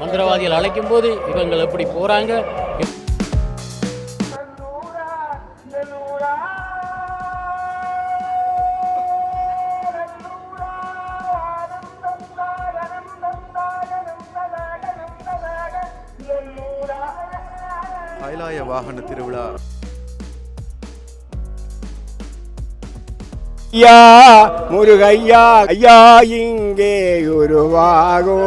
மந்திரவாதிகள் அழைக்கும் போது இவங்கள் எப்படி போகிறாங்க கைலாய வாகன திருவிழா. ஐயா முருகையா ஐயா இங்கே உருவாகோ.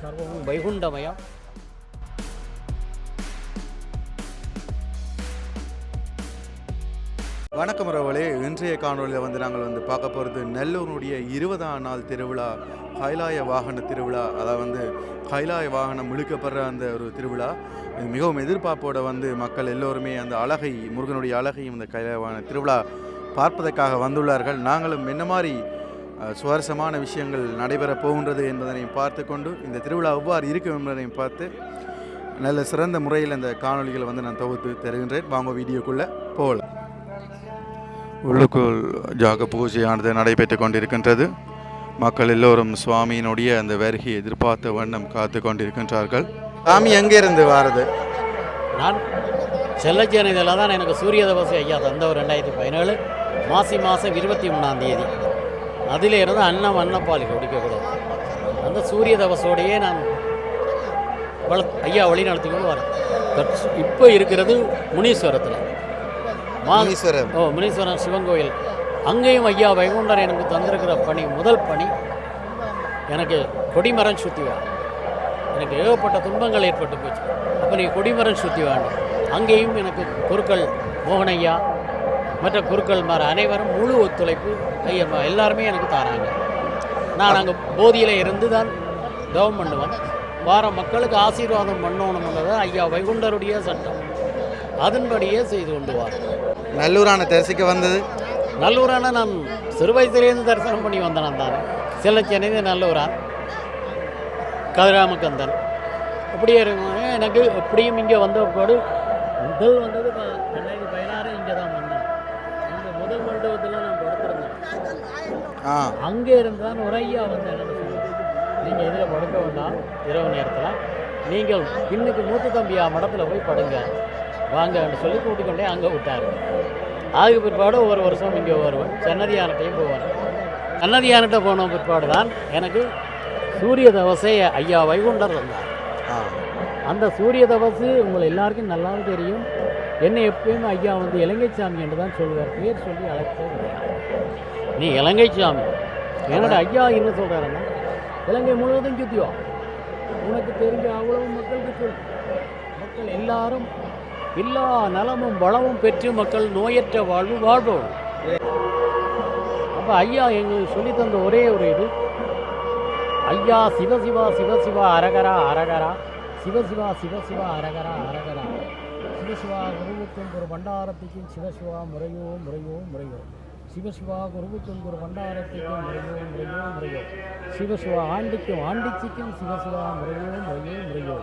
சர்வமும் வைகுண்டமயம் வணக்கம் ரவலே இன்றைய காணொலியில் வந்து நாங்கள் வந்து பார்க்க போகிறது நெல்லூருடைய இருபதாம் நாள் திருவிழா கைலாய வாகன திருவிழா அதாவது வந்து கைலாய வாகனம் இழுக்கப்படுற அந்த ஒரு திருவிழா இது மிகவும் எதிர்பார்ப்போட வந்து மக்கள் எல்லோருமே அந்த அழகை முருகனுடைய அழகையும் இந்த கைலாய வாகன திருவிழா பார்ப்பதற்காக வந்துள்ளார்கள். நாங்களும் என்ன மாதிரி சுவாரஸ்யமான விஷயங்கள் நடைபெறப் போகின்றது என்பதனையும் பார்த்து கொண்டு இந்த திருவிழா எவ்வாறு இருக்கும் என்பதனையும் பார்த்து நல்ல சிறந்த முறையில் இந்த காணொளிகளை வந்து நான் தொகுத்து தருகின்றேன். வாங்க வீடியோக்குள்ளே போகலாம். உள்ளுக்குள் ஜாக பூஜையானது நடைபெற்று கொண்டிருக்கின்றது. மக்கள் எல்லோரும் சுவாமியினுடைய அந்த வருகையை எதிர்பார்த்த வண்ணம் காத்து கொண்டிருக்கின்றார்கள். சாமி எங்கிருந்து வாரது? நான் செல்லச்சேனையில் தான் எனக்கு சூரிய தபசு ஐயா தந்தவர் ரெண்டாயிரத்தி பதினேழு மாசி மாதம் இருபத்தி மூணாம் தேதி. அதில் இருந்து அன்னம் அன்னப்பால் குடிக்கக்கூடாது. அந்த சூரிய தபசோடையே நான் வள ஐயா வழி நடத்தி கொண்டு வரேன். இப்போ இருக்கிறது முனீஸ்வரத்தில். முனீஸ்வரர் ஓ முனீஸ்வரன் சிவன் கோயில். அங்கேயும் ஐயா வைகுண்டர் எனக்கு தந்திருக்கிற பணி முதல் பணி. எனக்கு கொடிமரம் சுற்றி வா. எனக்கு ஏகப்பட்ட துன்பங்கள் ஏற்பட்டு போச்சு. அப்போ நீ கொடிமரம் சுற்றி வேண்டும் அங்கேயும் எனக்கு குருக்கள் மோகனையா மற்ற குருக்கள் மாற அனைவரும் முழு ஒத்துழைப்பு ஐயா எல்லாருமே எனக்கு தாராங்க. நான் அங்கே போதியில் இருந்து தான் தவம் பண்ணுவேன். வார மக்களுக்கு ஆசீர்வாதம் பண்ணணும்ன்றது ஐயா வைகுண்டருடைய சட்டம். அதன்படியே செய்து கொண்டு வார் நல்லூரான தரிசிக்க வந்தது. நல்லூரான நான் சிறு வயசுலேருந்து தரிசனம் பண்ணி வந்தேன் தான். செல்லச்சேனை நல்லூரான் கதிராமக்கந்தன் அப்படியே இருக்கும் எனக்கு எப்படியும் இங்கே வந்த பாடு முதல் வந்தது ரெண்டாயிரத்தி பதினாறு இங்கே தான் வந்தேன். இந்த முதல் மண்டபத்தில் நான் படுத்திருந்தேன். அங்கே இருந்தான் ஒரு ஐயா வந்து என்ன நீங்கள் இதில் படுக்க வேண்டாம் இரவு நேரத்தில். நீங்கள் பின்னுக்கு மூத்த தம்பியா மடத்தில் போய் படுங்க. வாங்கன்னு சொல்லி கூட்டிக் கொண்டே அங்கே விட்டாரு. அதுக்கு பிற்பாடு ஒரு வருஷம் இங்கே வருவேன். சன்னதியானட்டையும் போவேன். சன்னதியானட்ட போன பிற்பாடு தான் எனக்கு சூரிய தவசை ஐயா வைகுண்டர் இருந்தார் அந்த சூரிய தபசு உங்களை எல்லாருக்கும் நல்லா தெரியும். என்னை எப்பயுமே ஐயா வந்து இலங்கைச்சாமி என்று தான் சொல்லுவார் பேர் சொல்லி அழைப்பதே நீ இலங்கைச்சாமி என்னோட ஐயா என்ன சொல்கிறாருன்னா இலங்கை முழுவதும் சுத்தியோ உனக்கு தெரிஞ்ச அவ்வளவு மக்களுக்கு சொல் மக்கள் எல்லாரும் எல்லா நலமும் வளமும் பெற்று மக்கள் நோயற்ற வாழ்வு வாழ்வோம். அப்போ ஐயா எங்களுக்கு சொல்லி தந்த ஒரே ஒரு இது. ஐயா சிவசிவா சிவசிவா அரகரா அரகரா. சிவசிவா சிவசிவா அரகரா அரகரா. சிவசிவா குருவுக்கும் ஒரு பண்டாரத்துக்கும் சிவசிவா முறையோ முறையோ முறையோ. சிவசிவா குருவுக்கும் ஒரு பண்டாரத்துக்கும் முறையோ முறையோ முறையோ. சிவசிவா ஆண்டிக்கும் ஆண்டிச்சிக்கும் சிவசிவா முறையோ முறையோ முறையோ.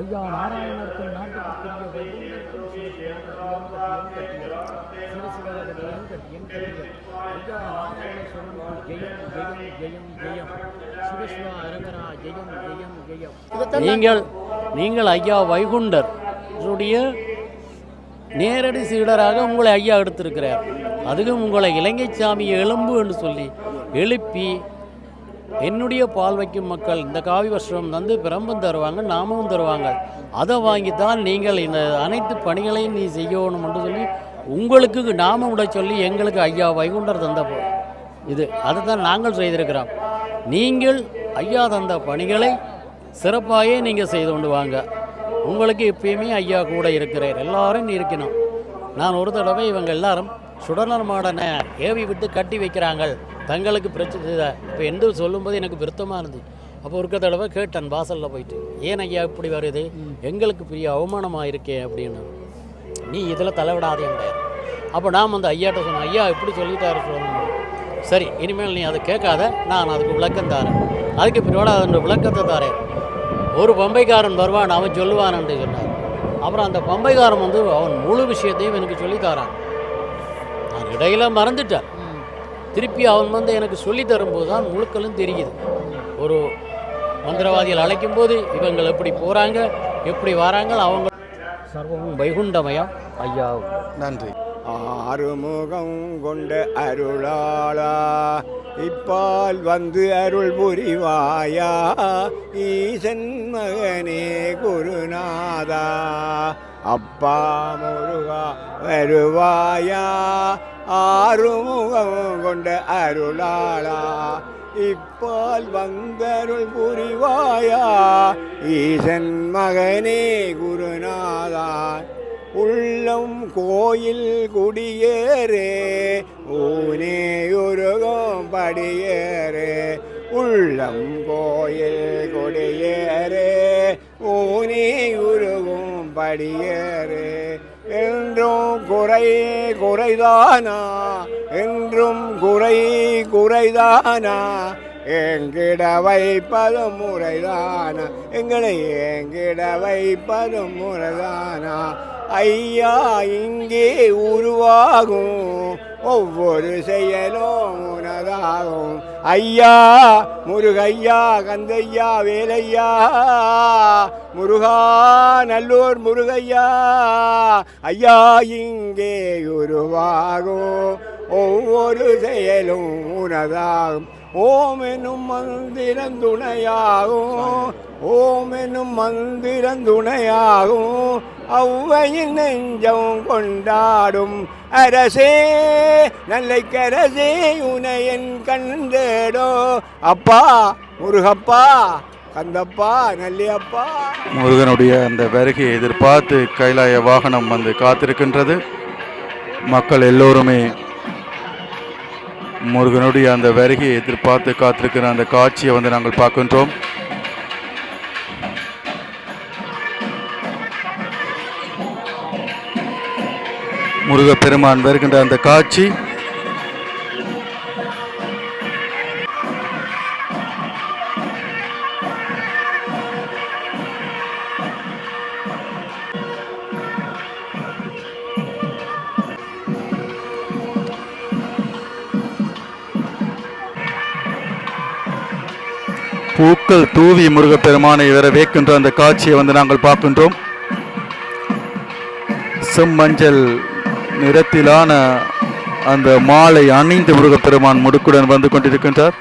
ஐயா நாராயணருக்கும் நாட்டுக்கு சிவசிவா ஐயா நாராயண சொல்லுங்கள் ஜெயம் ஜெயம் ஜெயம் ஜெயம். சிவசிவா அரங்கரா ஜெயம் ஜெயம் ஜெயம். நீங்கள் நீங்கள் ஐயா வைகுண்டர் உடைய நேரடி சீடராக உங்களை ஐயா எடுத்திருக்கிறார். அதுவும் உங்களை இலங்கை சாமி எலும்பு என்று சொல்லி எழுப்பி என்னுடைய பால் வைக்கும் மக்கள் இந்த காவி வருஷம் வந்து பிரம்பம் தருவாங்க நாமும் தருவாங்க. அதை வாங்கித்தான் நீங்கள் இந்த அனைத்து பணிகளையும் நீ செய்யணும் என்று சொல்லி உங்களுக்கு நாம விட சொல்லி எங்களுக்கு ஐயா வைகுண்டர் தந்த இது. அதை தான் நாங்கள் செய்திருக்கிறோம். நீங்கள் ஐயா தந்த பணிகளை சிறப்பாகவே நீங்கள் செய்து கொண்டு வாங்க. உங்களுக்கு எப்பயுமே ஐயா கூட இருக்கிறார் எல்லாரும் இருக்கணும். நான் ஒரு தடவை இவங்க எல்லாரும் சுடனர் மாடனை ஏவி விட்டு கட்டி வைக்கிறாங்க தங்களுக்கு பிரச்சனை இப்போ எந்த சொல்லும்போது எனக்கு விருத்தமாக இருந்துச்சு அப்போ ஒரு தடவை கேட்டேன் வாசலில் போயிட்டு. ஏன் ஐயா இப்படி வருது? எங்களுக்கு பெரிய அவமானமாக இருக்கே அப்படின்னு. நீ இதில் தலைவிடாதேங்க அப்போ நாம் அந்த ஐயாட்ட சொன்னோம் ஐயா இப்படி சொல்லிட்டாரு சொல்லணும் சரி இனிமேல் நீ அதை கேட்காத. நான் அதுக்கு விளக்கம் தரேன். அதுக்கு பின்னோட அதோட விளக்கத்தை தரேன். ஒரு பம்பைக்காரன் வருவான் அவன் சொல்லுவான்னு சொன்னார். அப்புறம் அந்த பம்பைக்காரன் வந்து அவன் முழு விஷயத்தையும் எனக்கு சொல்லி தரான். நான் இடையில மறந்துட்டேன். திருப்பி அவன் வந்து எனக்கு சொல்லி தரும்போது தான் முழுக்களும் தெரியுது. ஒரு மந்திரவாதிகள் அழைக்கும் போது இவங்கள் எப்படி போகிறாங்க எப்படி வராங்க அவங்க சர்வமும் வைகுண்டமயம். ஐயா நன்றி. ஆறுமுகம் கொண்ட அருளாளா இப்பால் வந்து அருள் புரிவாயா ஈசன் மகனே குருநாதா அப்பா முருகா வருவாயா ஆறுமுகம் கொண்ட அருளாளா இப்பால் வந்தருள் புரிவாயா ஈசன் மகனே குருநாதா உள்ளம் கோயில் குடியேறே ஊனே உருகம் படியேறே. உள்ளம் கோயில் கொடியேறே ஊனே உருகும் படியேறே. என்றும் குறை குறைதானா? என்றும் குறை குறைதானா? எங்கிட வைப்பதும் முறைதானா? எங்களை எங்கிட வைப்பதும் முறைதானா? ஐயா இங்கே உருவாகும். ஒவ்வொரு செயலும் உனதாகும். ஐயா முருகையா கந்தையா வேலையா. முருகா நல்லூர் முருகையா. ஐயா இங்கே உருவாகும். ஒவ்வொரு செயலும் உனதாகும். ஓம் என்னும் மந்திரம் துணையாகும். ஓம் எனும் மந்திரந்துணையாகும் ஔவையின் நெஞ்சம் கொண்டாடும் அரசே நல்லை கரசே உனையன் கண்டேடோ அப்பா முருகப்பா கந்தப்பா நல்லியப்பா முருகனுடைய அந்த வருகையை எதிர்பார்த்து கைலாய வாகனம் வந்து காத்திருக்கின்றது. மக்கள் எல்லோருமே முருகனுடைய அந்த வருகையை எதிர்பார்த்து காத்திருக்கிற அந்த காட்சியை வந்து நாங்கள் பார்க்கின்றோம். முருகப்பெருமான் வருகின்ற அந்த காட்சி. பூக்கள் தூவி முருகப்பெருமானை வரவேற்கின்ற அந்த காட்சியை வந்து நாங்கள் பார்க்கின்றோம். செம்மஞ்சள் நிறத்திலான அந்த மாலை அணிந்து முருகப்பெருமான் முடுக்குடன் வந்து கொண்டிருக்கின்றார்.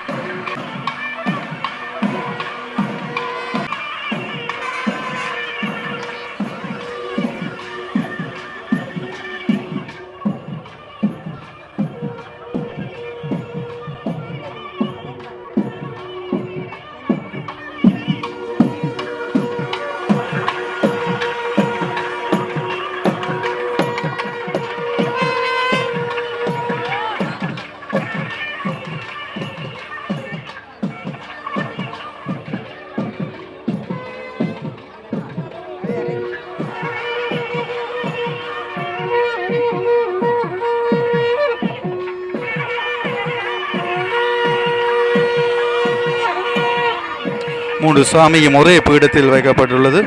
மூன்று சுவாமியும் ஒரே பீடத்தில் வைக்கப்பட்டுள்ளது.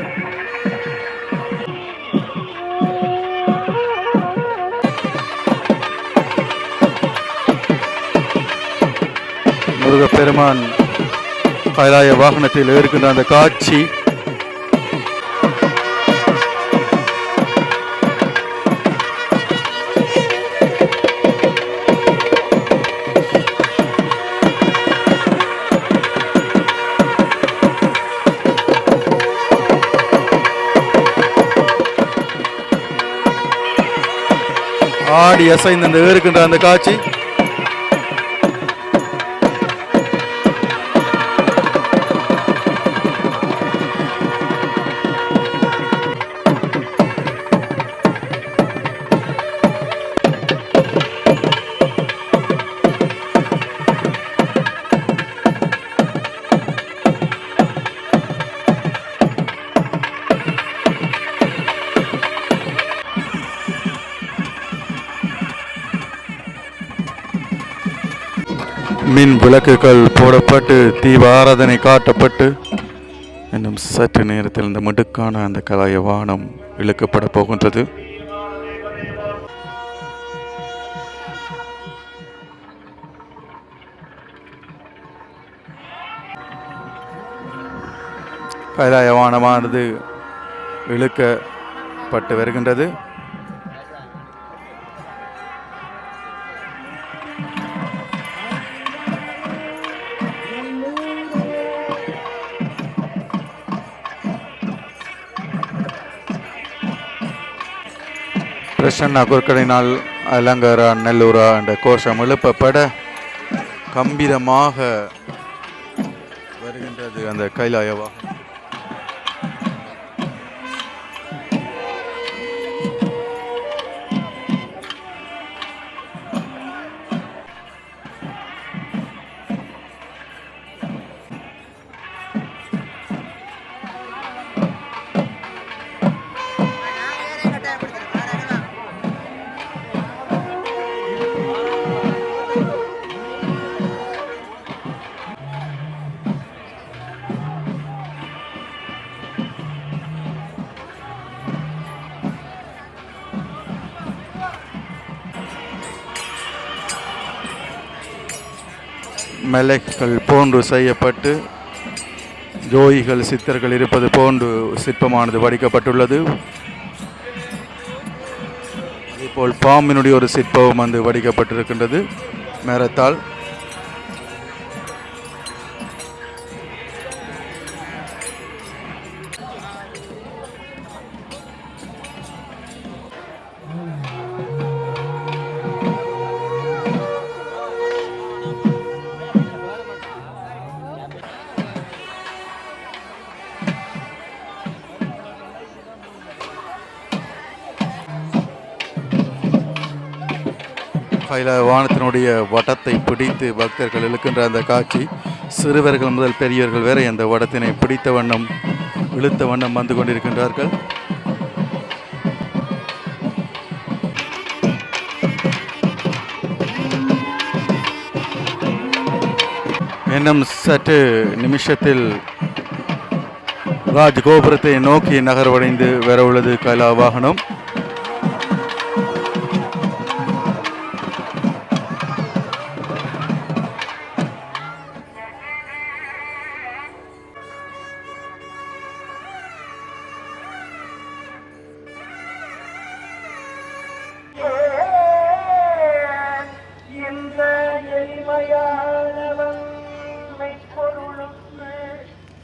முருகப்பெருமான் கைலாய வாகனத்தில் இருக்கின்ற அந்த காட்சி ஆடி அசைந்து அந்த இருக்கின்ற அந்த காட்சி. விளக்குகள் போடப்பட்டு தீபாராதனை காட்டப்பட்டு இன்னும் சற்று நேரத்தில் இந்த மிடுக்கான அந்த கலாய வானம் இழுக்கப்பட போகின்றது. கலாய வானமானது இழுக்கப்பட்டு வருகின்றது. பிரசன்னா குறுக்கடினால் அலங்கரா நெல்லூரா என்ற கோஷம் எழுப்பப்பட கம்பீரமாக வருகின்றது அந்த கைலாயவா மெலக்கள் போன்று செய்யப்பட்டு ஜோயிகள் சித்தர்கள் இருப்பது போன்று சிற்பமானது வடிக்கப்பட்டுள்ளது. அதேபோல் பாம்பினுடைய ஒரு சிற்பம் வந்து வடிக்கப்பட்டிருக்கின்றது. மேரத்தால் கைல வானத்தினுடைய வடத்தை பிடித்து பக்தர்கள் இழுக்கின்ற அந்த காட்சி சிறுவர்கள் முதல் பெரியவர்கள் வரை அந்த வடத்தினை பிடித்த வண்ணம் இழுத்த வண்ணம் வந்து கொண்டிருக்கின்றார்கள். இன்னும் சற்று நிமிஷத்தில் ராஜ் கோபுரத்தை நோக்கி நகர்வடைந்து வர உள்ளது கைலா வாகனம்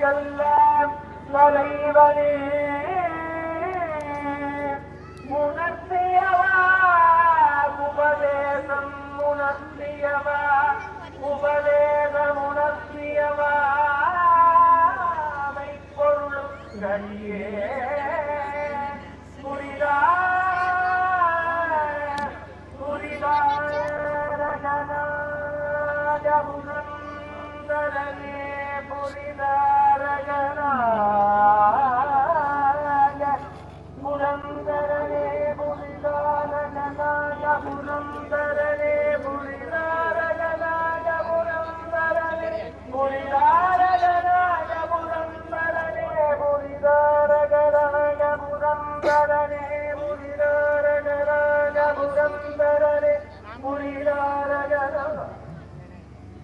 தேவர்களுக்கெல்லாம் தலைவனே உணர்த்தியவா உபதேசம் உணர்த்தியவா உபதேசம் உணர்த்தியவா. பொருளும் கடியே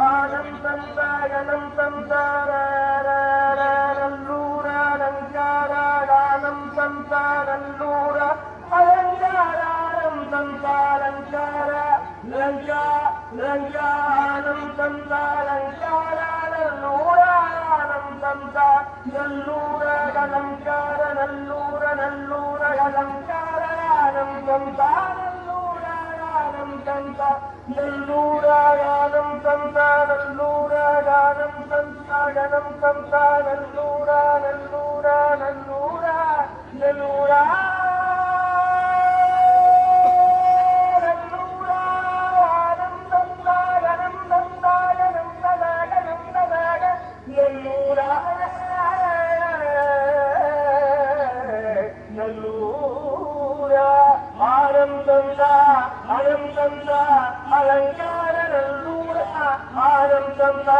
ஆனந்தம் தாயனம் தந்தாரூராலங்காரானம் தந்தாரல்லூர அலங்காரானம் தந்தாலங்கார லங்கா லங்கானம் தந்தாலங்காரானல்லூரானம் தந்தா நல்லூர அலங்கார நல்லூர நல்லூர அலங்காரானம் தந்தா நல்லூரானம் தந்தா நல்லூராயானம் தந்தா நல்லூராயானம் தந்தா கணம் தந்தா நல்லூரா நல்லூரா நல்லூரா நல்லூரா. ஆனந்தந்தா தந்தா அலங்கார நல்லூரா ஆரம் தந்தா.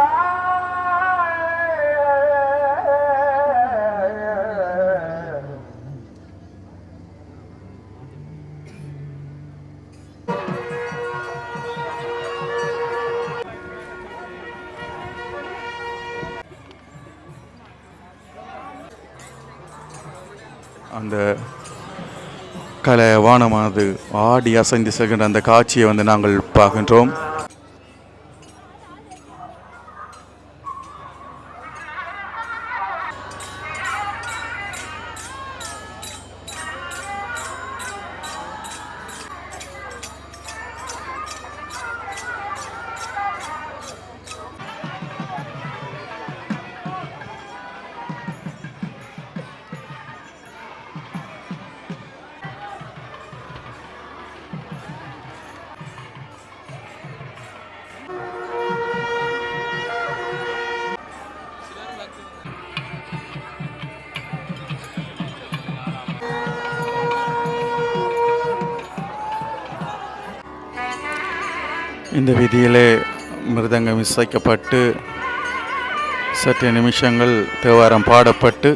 அந்த கலை வானமானது ஆடி அசைந்து செல்கின்ற அந்த காட்சியை வந்து நாங்கள் பார்க்கின்றோம். இந்த விதியிலே மிருதங்கம் இசைக்கப்பட்டு சற்று நிமிஷங்கள் தேவாரம் பாடப்பட்டு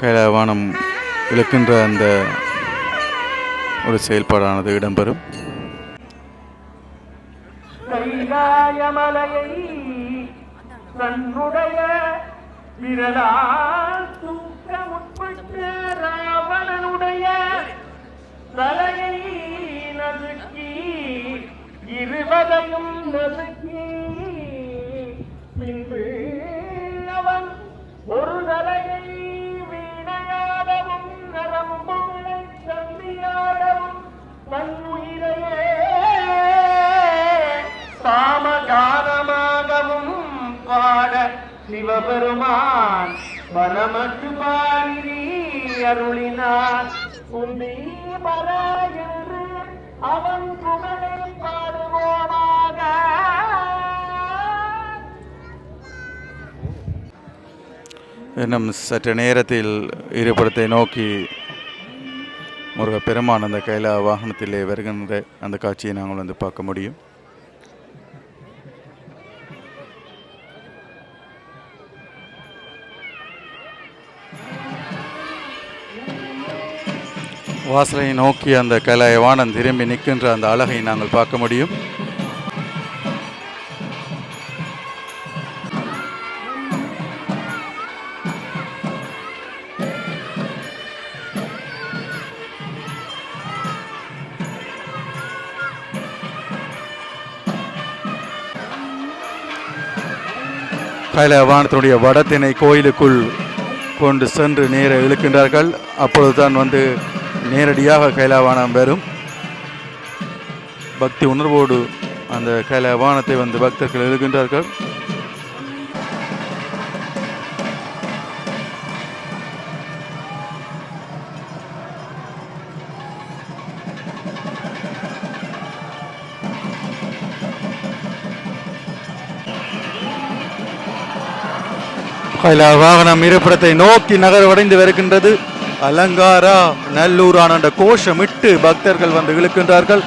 கைலாவானம் இழுக்கின்ற அந்த ஒரு செயல்பாடானது இடம்பெறும். தன்னுடைய விரலால் ராவணனுடைய தலையை நசுக்கி இருவதையும் நசுக்கி பின்பு அவன் ஒரு தலையை வீணையாடவும் நரம்புகளை சந்தியாடவும் தன்னுயிரையே சாமகானமாகவும் பாட சிவபெருமான் மனமற்று பாடி அருளினார். உன்னி பரா என்று அவன் புகழை பாட இன்னும் சற்று நேரத்தில் இருபடத்தை நோக்கி முருக பெருமான் அந்த கைலா வாகனத்திலே வருகின்ற அந்த காட்சியை நாங்கள் வந்து பார்க்க முடியும். வாசலை நோக்கி அந்த கைலாய வானம் திரும்பி நிற்கின்ற அந்த அழகை நாங்கள் பார்க்க முடியும். கைல வானத்தினுடைய வடத்தினை கோயிலுக்குள் கொண்டு சென்று நேர இழுக்கின்றார்கள். அப்பொழுதுதான் வந்து நேரடியாக கைலாவானம் வரும். பக்தி உணர்வோடு அந்த கைலாவானத்தை வந்து பக்தர்கள் எழுகின்றார்கள் அதில் வாகனம் இருப்பிடத்தை நோக்கி நகர்வடைந்து வருகின்றது அலங்காரா நல்லூரான அந்த கோஷமிட்டு பக்தர்கள் வந்து இழுக்கின்றார்கள்.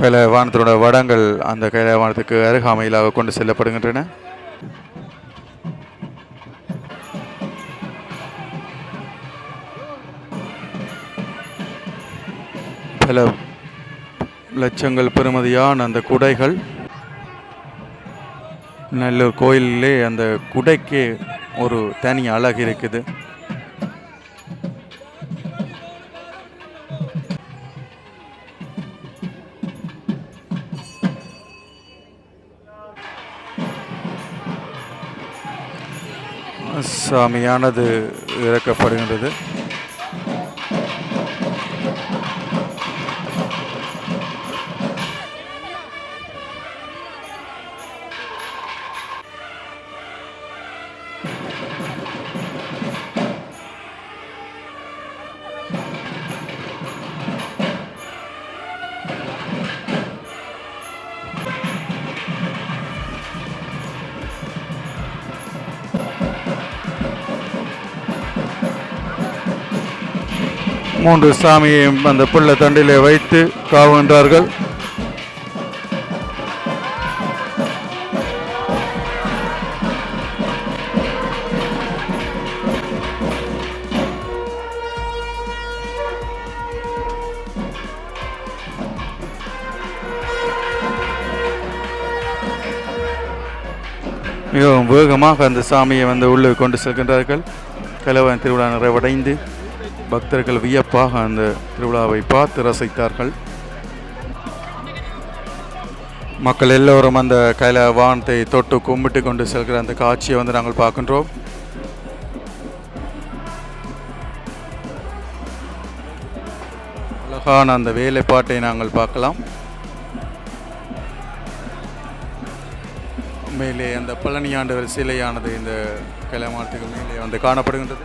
கைல வாகனத்தினோட வடங்கள் அந்த கைல வானத்துக்கு அருகாமையிலாக கொண்டு செல்லப்படுகின்றன. சில லட்சங்கள் பெறுமதியான அந்த குடைகள். நல்லூர் கோயிலே அந்த குடைக்கே ஒரு தனி அழகு இருக்குது. சாமியானது இறக்கப்படுகின்றது. மூன்று சாமியையும் அந்த பிள்ளை தண்டிலே வைத்து காவுகின்றார்கள். மிகவும் வேகமாக அந்த சாமியை வந்து உள்ளே கொண்டு செல்கின்றார்கள். கலவன் திருவிழா நிறைவடைந்து பக்தர்கள் வியப்பாக அந்த திருவிழாவை பார்த்து ரசித்தார்கள். மக்கள் எல்லோரும் அந்த கைல வானத்தை தொட்டு கும்பிட்டு கொண்டு செல்கிற அந்த காட்சியை வந்து நாங்கள் பார்க்கின்றோம். அழகான அந்த வேலைப்பாட்டை நாங்கள் பார்க்கலாம். மேலே அந்த பழனியாண்டவர் சிலையானது இந்த கைலாமானத்துக்கு மேலே வந்து காணப்படுகின்றது.